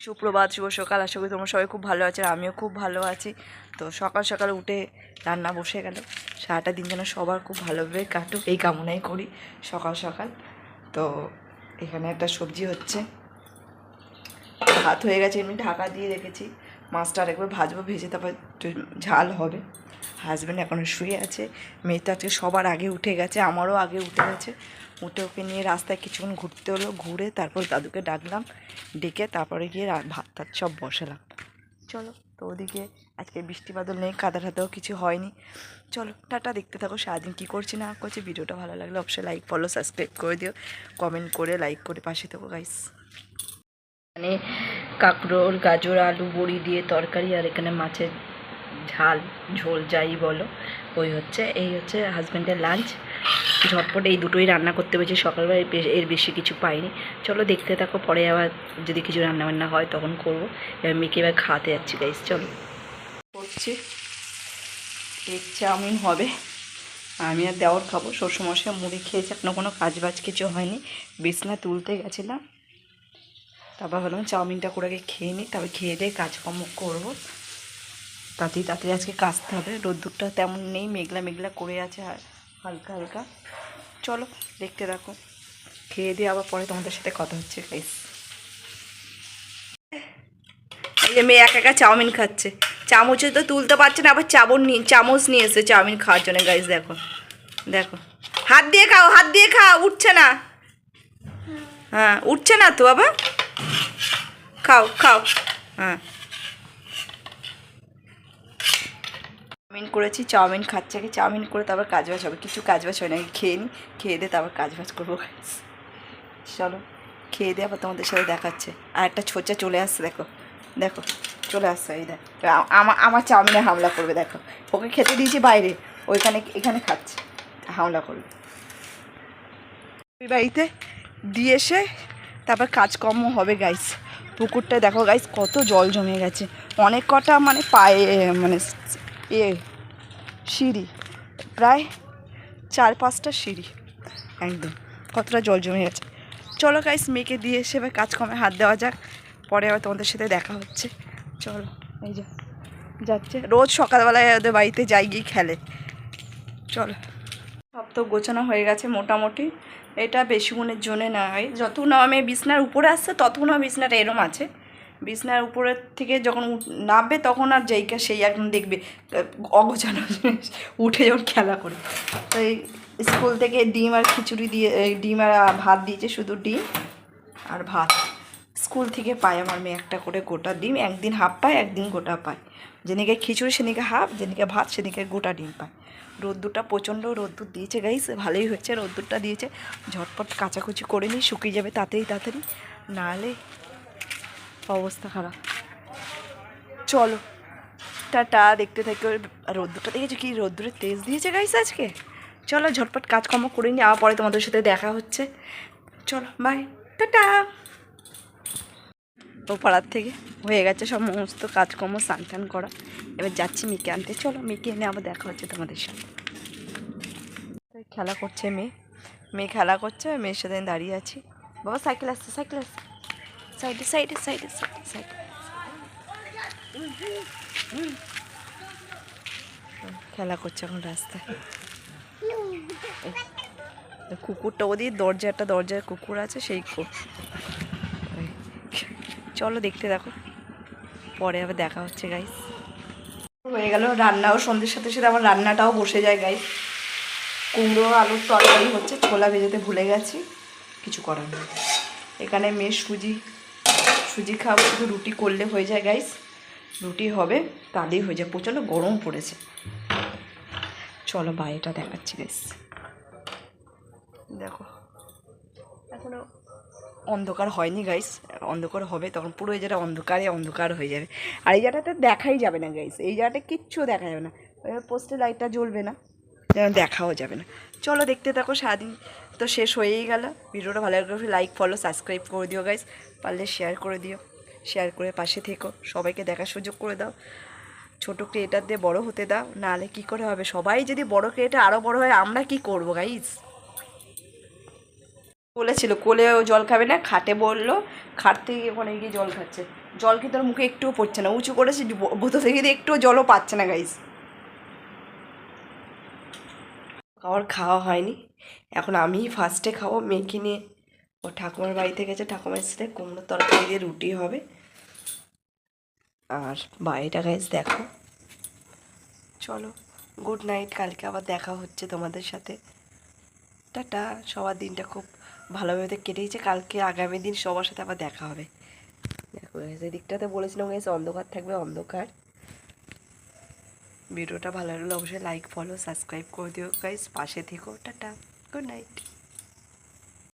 সুপ্রভাত, শুভ সকাল। আশা করি তোমরা সবাই খুব ভালো আছে আমিও খুব ভালো আছি। তো সকাল সকাল উঠে রান্না বসে গেল। সারাটা দিন যেন সবার খুব ভালোভাবে কাটুক, এই কামনাই করি সকাল সকাল। তো এখানে একটা সবজি হচ্ছে। ভাত হয়ে গেছে, এমনি ঢাকা দিয়ে রেখেছি। মাছটা আরেকবার ভাজবো, ভেজে তারপর ঝাল হবে। হাজব্যান্ড এখনও শুয়ে আছে, মেয়ে তো আজকে সবার আগে উঠে গেছে, আমারও আগে উঠে গেছে। উঠে ওকে নিয়ে রাস্তায় কিছুক্ষণ ঘুরতে হলো, ঘুরে তারপর দাদুকে ডাকলাম, ডেকে তারপরে গিয়ে ভাত টাত সব বসালাম। চলো, তো ওদিকে আজকে বৃষ্টি বাদল নেই কাদা টাদাও কিছু হয়নি। চলো, টাটা, দেখতে থাকো, সারাদিন কী করছি না করছি, ভিডিওটা ভালো লাগলে অবশ্যই লাইক ফলো সাবস্ক্রাইব করে দিও কমেন্ট করে লাইক করে পাশে থাকো গাইস মানে কাঁকরোল, গাজর, আলু, বড়ি দিয়ে তরকারি, আর এখানে মাছের ঝাল, ঝোল যাই বলো, ওই হচ্ছে, এই হচ্ছে হাজব্যান্ডের লাঞ্চ ঝটপট এই দুটোই রান্না করতে পেরেছি সকালবেলা এর এর বেশি কিছু পাইনি। চলো দেখতে থাকো, পরে আবার যদি কিছু রান্না বান্না হয় তখন করব। এবার মেয়েকে এবার খাওয়াতে যাচ্ছি গাইস চলো। করছি। এগ চাউমিন হবে, আমি আর দেওয়ার খাব। শ্বশুরমশাই মুড়ি খেয়েছে, এখনও কোনো কাজ বাজ কিছু হয়নি। বিছনা তুলতে গেছিলাম। তারপর ভাবলাম চাউমিনটা করে খেয়ে নিই তারপর খেয়ে দিয়ে কাজকর্ম করব। তাড়াতাড়ি তাড়াতাড়ি আজকে কাচতে হবে। রোদ্দুরটা তেমন নেই, মেঘলা মেঘলা করে আছে হালকা হালকা। চলো, দেখতে রাখো খেয়ে দিয়ে আবার পরে তোমাদের সাথে কথা হচ্ছে গাইস এই যে মেয়ে একা একা চাউমিন খাচ্ছে। চামচে তো তুলতে পারছে না, আবার চাবন নিয়ে চামচ নিয়ে এসে চাউমিন খাওয়ার জন্য গাইস দেখো। দেখো। হাত দিয়ে খাও, হাত দিয়ে খাও, উঠছে না। হ্যাঁ উঠছে না তো বাবা খাও খাও। হ্যাঁ। চাউমিন করেছি, চাউমিন খাচ্ছে কি? চাউমিন করে তারপর কাজ বাজ হবে। কিছু কাজ বাজ হয় না খেয়ে নিই খেয়ে দিয়ে তারপর কাজ বাজ করব। চলো, খেয়ে দিয়ে আবার তোমাদের সাথে দেখাচ্ছে। আর একটা ছোচা চলে আসছে, দেখো। দেখো, চলে আসছে, এই দেখ। আমার আমার চাউমিনে হামলা করবে, দেখো। ওকে খেতে দিয়েছি বাইরে, ওইখানে, এখানে খাচ্ছে, হামলা করবে। ওই বাড়িতে দিয়ে এসে তারপর কাজকর্ম হবে গাইস পুকুরটা দেখো গাইস কত জল জমে গেছে। অনেক কটা মানে পায়ে মানে এ সিঁড়ি। প্রায় চার, পাঁচটা সিঁড়ি। একদম। কতটা জল জমে গেছে। চলো গাইস মেয়েকে দিয়ে এসে এবার কাজকর্মে হাত দেওয়া যাক। পরে আবার তোমাদের সাথে দেখা হচ্ছে। চলো, এই যা যাচ্ছে। রোজ সকালবেলায় ওদের বাড়িতে যাই গিয়ে খেলে। চলো। সব তো গোছানো হয়ে গেছে মোটামুটি। এটা বেশি গুণের জন্য না হয়। যত না আমি বিছনার উপরে আসছে ততক্ষণ আমার বিছনাটা এরম আছে। বিছনার উপরের থেকে যখন নামবে তখন আর যেইকা সেই একদম দেখবে অগোছানো জিনিস। উঠে যখন খেলা করে। তো এই স্কুল থেকে ডিম আর খিচুড়ি দিয়ে ডিম আর ভাত দিয়েছে শুধু ডিম আর ভাত। স্কুল থেকে পায় আমার মেয়ে একটা করে গোটা ডিম, একদিন হাফ পায়, একদিন গোটা পায়। যেদিকে খিচুড়ি সেদিকে হাফ যেদিকে ভাত সেদিকে গোটা ডিম পায়। রোদ্দুরটা প্রচণ্ড রোদ্দুর দিয়েছে গাইস ভালোই হচ্ছে রোদ্দুরটা দিয়েছে। ঝটপট কাচাকুচি করে নিই, শুকিয়ে যাবে তাড়াতাড়ি তাড়াতাড়ি। নাহলে অবস্থা খারাপ। চলো, টাটা, দেখতে থাকি। রোদ্দুরটা দেখেছ কি? রোদ্দুরের তেজ দিয়েছে গাইস আজকে। চলো, ঝটপট কাজকর্ম করে নিই আবার পরে তোমাদের সাথে দেখা হচ্ছে। চলো বাই টাটা। ও পাড়ার থেকে হয়ে গেছে সমস্ত কাজকর্ম স্নান টান করা। এবার যাচ্ছি মেয়েকে আনতে। চলো মেয়েকে এনে আবার দেখা হচ্ছে তোমাদের সাথে। খেলা করছে মেয়ে। মেয়ে খেলা করছে, মেয়ের সাথে আমি দাঁড়িয়ে আছি। বাবা, সাইকেল আসছে সাইকেল আসছে। সাইডে সাইডে সাইডে সাইডে সাইডে খেলা করছে এখন রাস্তায়। কুকুরটা ওদিকে দরজা, একটা দরজার কুকুর আছে, সেই। চলো দেখতে দেখো পরে আবার দেখা হচ্ছে গাইস হয়ে গেল রান্নাও, সন্ধ্যের সাথে সাথে আমার রান্নাটাও বসে যায় গাইস কুমড়ো, আলুর তরকারি হচ্ছে, ছোলা ভেজেতে ভুলে গেছি। কিছু করার নেই। এখানে মেয়ে সুজি সুজি খাব, শুধু রুটি করলে হয়ে যায় গাইস রুটি হবে, তাহলেই হয়ে যায় প্রচণ্ড গরম পড়েছে। চলো, বাইরেটা দেখাচ্ছি গাইস দেখো। এখনও অন্ধকার হয়নি গাইস অন্ধকার হবে, তখন পুরো এই জায়গাটা অন্ধকারে, অন্ধকার হয়ে যাবে। আর এই জায়গাটাতে দেখাই যাবে না গাইস এই জায়গাটা কিচ্ছু দেখা যাবে না। পোস্টে লাইটটা জ্বলবে না। যেন দেখাও যাবে না। চলো দেখতে থাকো সারাদিন। তো শেষ হয়েই গেল। ভিডিওটা ভালো লাগলে লাইক ফলো সাবস্ক্রাইব করে দিও গাইস পারলে শেয়ার করে দিও। শেয়ার করে পাশে থেকো। সবাইকে দেখার সুযোগ করে দাও। ছোটো ক্রিয়েটার দিয়ে বড় হতে দাও। নাহলে কি করে হবে? সবাই যদি বড় ক্রিয়েটার আরও বড় হয়, আমরা কি করব গাইস বলেছিল কোলেও জল খাবে না? খাটে বলল, খাট থেকে ওখানে গিয়ে জল খাচ্ছে। জল কিন্তু ওর মুখে একটুও পড়ছে না? উঁচু করেছে বোতল থেকে একটুও জলও পাচ্ছে না গাইস খাবার খাওয়া হয়নি। এখন আমিই ফার্স্টে খাব মেয়েকে নিয়ে। ও ঠাকুমার বাড়িতে গেছে ঠাকুমার সাথে কুমড়োর তরকারি দিয়ে রুটি হবে। আর বাড়িটা গাইস দেখো। চলো গুড নাইট কালকে আবার দেখা হচ্ছে তোমাদের সাথে। টাটা সবার দিনটা খুব ভালোভাবে কেটেছে। কালকে আগামী দিন সবার সাথে আবার দেখা হবে। দেখো guys, এই দিকটাতে বলেছিলাম গাইস অন্ধকার থাকবে অন্ধকার। ভিডিওটা ভালো লাগলে অবশ্যই লাইক ফলো সাবস্ক্রাইব করে দিও গাইজ পাশে থেকো। টাটা। Good night